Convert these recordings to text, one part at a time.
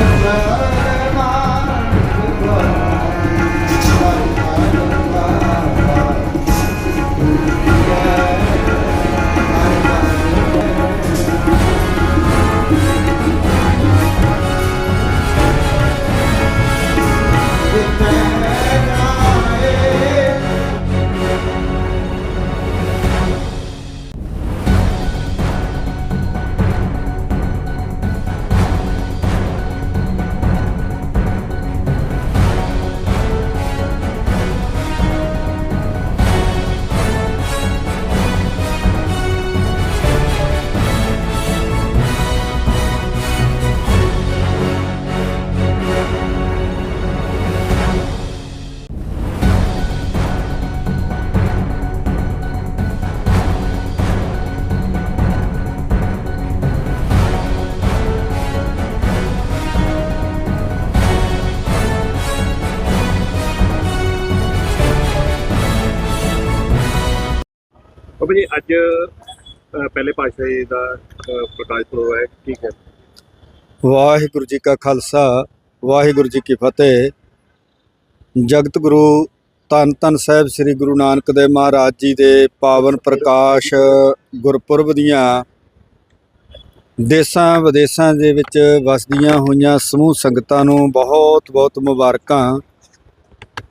love. Baba ji ਅੱਜ ਅ, ਪਹਿਲੇ ਪਾਤਸ਼ਾਹੀ ਦਾ ਅ, ਪ੍ਰਕਾਸ਼ ਪੁਰਬ ਹੈ ਕੀ ਹੈ? ਵਾਹਿਗੁਰੂ ਜੀ ਕਾ ਖਾਲਸਾ ਵਾਹਿਗੁਰੂ ਜੀ ਕੀ ਫਤਿਹ। ਜਗਤ ਗੁਰੂ ਧੰਨ ਧੰਨ ਸਾਹਿਬ ਸ੍ਰੀ ਗੁਰੂ ਨਾਨਕ ਦੇਵ ਮਹਾਰਾਜ ਜੀ ਦੇ ਪਾਵਨ ਪ੍ਰਕਾਸ਼ ਗੁਰਪੁਰਬ ਦੀਆਂ ਦੇਸਾਂ ਵਿਦੇਸਾਂ ਦੇ ਵਿੱਚ ਵਸਦੀਆਂ ਹੋਈਆਂ ਸਮੂਹ ਸੰਗਤਾਂ ਨੂੰ ਬਹੁਤ ਬਹੁਤ ਮੁਬਾਰਕਾਂ।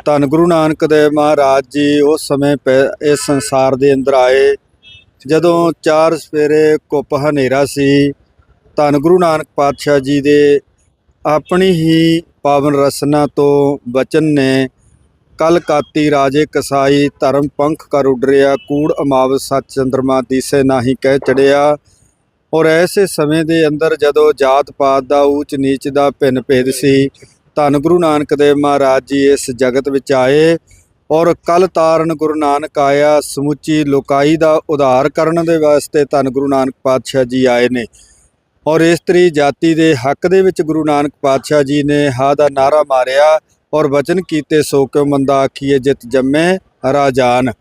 ਧੰਨ ਗੁਰੂ ਨਾਨਕ ਦੇਵ ਮਹਾਰਾਜ ਜੀ, ਉਸ ਸਮੇਂ ਪੈ- ਇਸ ਸੰਸਾਰ ਦੇ ਅੰਦਰ ਆਏ। ਜਦੋਂ ਚਾਰ ਸਵੇਰੇ ਕੁੱਪ ਹਨੇਰਾ ਸੀ, ਧੰਨ ਗੁਰੂ ਨਾਨਕ ਪਾਤਸ਼ਾਹ ਜੀ ਦੇ ਆਪਣੀ ਹੀ ਪਾਵਨ ਰਸਨਾ ਤੋਂ ਬਚਨ ਨੇ ਕਲ ਕਾਤੀ ਰਾਜੇ ਕਸਾਈ ਧਰਮ ਪੰਖ ਕਰ ਉਡਰਿਆ, ਕੂੜ ਅਮਾਵ ਸੱਚ ਚੰਦਰਮਾ ਦੀਸੇ ਨਾਹੀ ਕਹਿ ਚੜਿਆ। ਔਰ ਐਸੇ ਸਮੇਂ ਦੇ ਅੰਦਰ ਜਦੋਂ ਜਾਤ ਪਾਤ ਦਾ ਊਚ ਨੀਚ ਦਾ ਭਿੰਨ ਭੇਦ ਸੀ ਧੰਨ ਗੁਰੂ ਨਾਨਕ ਦੇਵ ਮਹਾਰਾਜ ਜੀ ਇਸ ਜਗਤ ਵਿੱਚ ਆਏ ਔਰ ਕਲ ਤਾਰਨ ਗੁਰੂ ਨਾਨਕ ਆਇਆ, ਸਮੁੱਚੀ ਲੋਕਾਈ ਦਾ ਉਧਾਰ ਕਰਨ ਦੇ ਵਾਸਤੇ ਧੰਨ ਗੁਰੂ ਨਾਨਕ ਪਾਤਸ਼ਾਹ ਜੀ ਆਏ ਨੇ। ਔਰ ਇਸਤਰੀ ਜਾਤੀ ਦੇ ਹੱਕ ਦੇ ਵਿੱਚ ਗੁਰੂ ਨਾਨਕ ਪਾਤਸ਼ਾਹ ਜੀ ਨੇ ਹਾ ਦਾ ਨਾਰਾ ਮਾਰਿਆ ਔਰ ਵਚਨ ਕੀਤੇ ਸੋ ਕਿਉ ਮੰਦਾ ਆਖੀਏ ਜਿਤ ਜੰਮੇ ਰਾਜਾਨ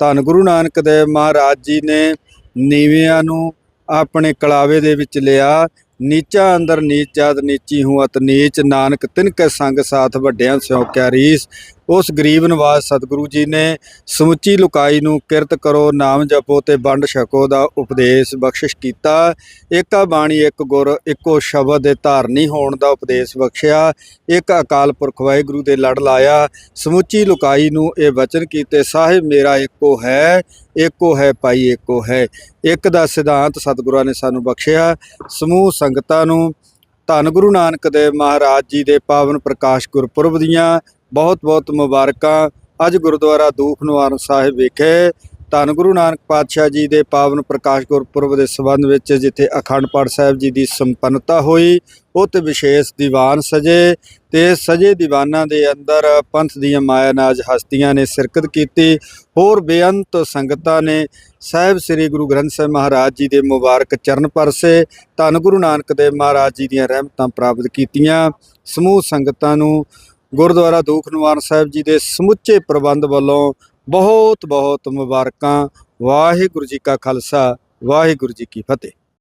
ਧੰਨ ਗੁਰੂ ਨਾਨਕ ਦੇਵ ਮਹਾਰਾਜ ਜੀ ਨੇ ਨੀਵਿਆਂ ਨੂੰ ਆਪਣੇ ਕਲਾਵੇ ਦੇ ਵਿੱਚ ਲਿਆ ਨੀਚਾ ਅੰਦਰ ਨੀਚ ਜਾਤ ਨੀਚੀ ਹੂੰ ਅਤ ਨੀਚ, ਨਾਨਕ ਤਿਨ ਕੈ ਸੰਗ ਸਾਥ ਵੱਡਿਆਂ ਸਿਉ ਕਿਆ ਰੀਸ। ਉਸ ਗਰੀਬ ਨਿਵਾਸ ਸਤਿਗੁਰੂ ਜੀ ਨੇ ਸਮੁੱਚੀ ਲੁਕਾਈ ਨੂੰ ਕਿਰਤ ਕਰੋ, ਨਾਮ ਜਪੋ ਤੇ ਵੰਡ ਛਕੋ ਦਾ ਉਪਦੇਸ਼ ਬਖਸ਼ਿਸ਼ ਕੀਤਾ। ਏਕਾ ਬਾਣੀ, ਇੱਕ ਗੁਰ, ਇੱਕੋ ਸ਼ਬਦ ਦੇ ਧਾਰਨੀ ਹੋਣ ਦਾ ਉਪਦੇਸ਼ ਬਖਸ਼ਿਆ। ਇੱਕ ਅਕਾਲ ਪੁਰਖ ਵਾਹਿਗੁਰੂ ਦੇ ਲੜ ਲਾਇਆ। ਸਮੁੱਚੀ ਲੁਕਾਈ ਨੂੰ ਇਹ ਵਚਨ ਕੀਤੇ, ਸਾਹਿਬ, ਮੇਰਾ ਇੱਕੋ ਹੈ ਇੱਕੋ ਹੈ ਭਾਈ, ਇੱਕੋ ਹੈ। ਇੱਕ ਦਾ ਸਿਧਾਂਤ ਸਤਿਗੁਰਾਂ ਨੇ ਸਾਨੂੰ ਬਖਸ਼ਿਆ। ਸਮੂਹ ਸੰਗਤਾਂ ਨੂੰ ਧੰਨ ਗੁਰੂ ਨਾਨਕ ਦੇਵ ਮਹਾਰਾਜ ਜੀ ਦੇ ਪਾਵਨ ਪ੍ਰਕਾਸ਼ ਗੁਰਪੁਰਬ ਦੀਆਂ ਬਹੁਤ ਬਹੁਤ ਮੁਬਾਰਕਾਂ। ਅੱਜ ਗੁਰਦੁਆਰਾ ਦੂਖ ਨਿਵਾਰਨ ਸਾਹਿਬ ਵਿਖੇ ਧੰਨ ਗੁਰੂ ਨਾਨਕ ਪਾਤਸ਼ਾਹ ਜੀ ਦੇ ਪਾਵਨ ਪ੍ਰਕਾਸ਼ ਗੁਰਪੁਰਬ ਦੇ ਸੰਬੰਧ ਵਿੱਚ ਜਿੱਥੇ ਅਖੰਡ ਪਾਠ ਸਾਹਿਬ ਜੀ ਦੀ ਸੰਪੰਨਤਾ ਹੋਈ ਉਹ ਵਿਸ਼ੇਸ਼ ਦੀਵਾਨ ਸਜੇ ਤੇ ਸਜੇ ਦੀਵਾਨਾਂ ਦੇ ਅੰਦਰ ਪੰਥ ਦੀਆਂ ਮਾਇਆਨਾਜ ਹਸਤੀਆਂ ਨੇ ਸ਼ਿਰਕਤ ਕੀਤੀ। ਹੋਰ ਬੇਅੰਤ ਸੰਗਤਾਂ ਨੇ ਸਾਹਿਬ ਸ੍ਰੀ ਗੁਰੂ ਗ੍ਰੰਥ ਸਾਹਿਬ ਮਹਾਰਾਜ ਜੀ ਦੇ ਮੁਬਾਰਕ ਚਰਨ ਪਰਸੇ, ਧੰਨ ਗੁਰੂ ਨਾਨਕ ਦੇਵ ਮਹਾਰਾਜ ਜੀ ਦੀਆਂ ਰਹਿਮਤਾਂ ਪ੍ਰਾਪਤ ਕੀਤੀਆਂ। ਸਮੂਹ ਸੰਗਤਾਂ ਨੂੰ ਗੁਰਦੁਆਰਾ ਦੂਖ ਨਿਵਾਰਨ ਸਾਹਿਬ ਜੀ ਦੇ ਸਮੁੱਚੇ ਪ੍ਰਬੰਧ ਵੱਲੋਂ ਬਹੁਤ ਬਹੁਤ ਮੁਬਾਰਕਾਂ। ਵਾਹਿਗੁਰੂ ਜੀ ਕਾ ਖਾਲਸਾ, ਵਾਹਿਗੁਰੂ ਜੀ ਕੀ ਫਤਿਹ।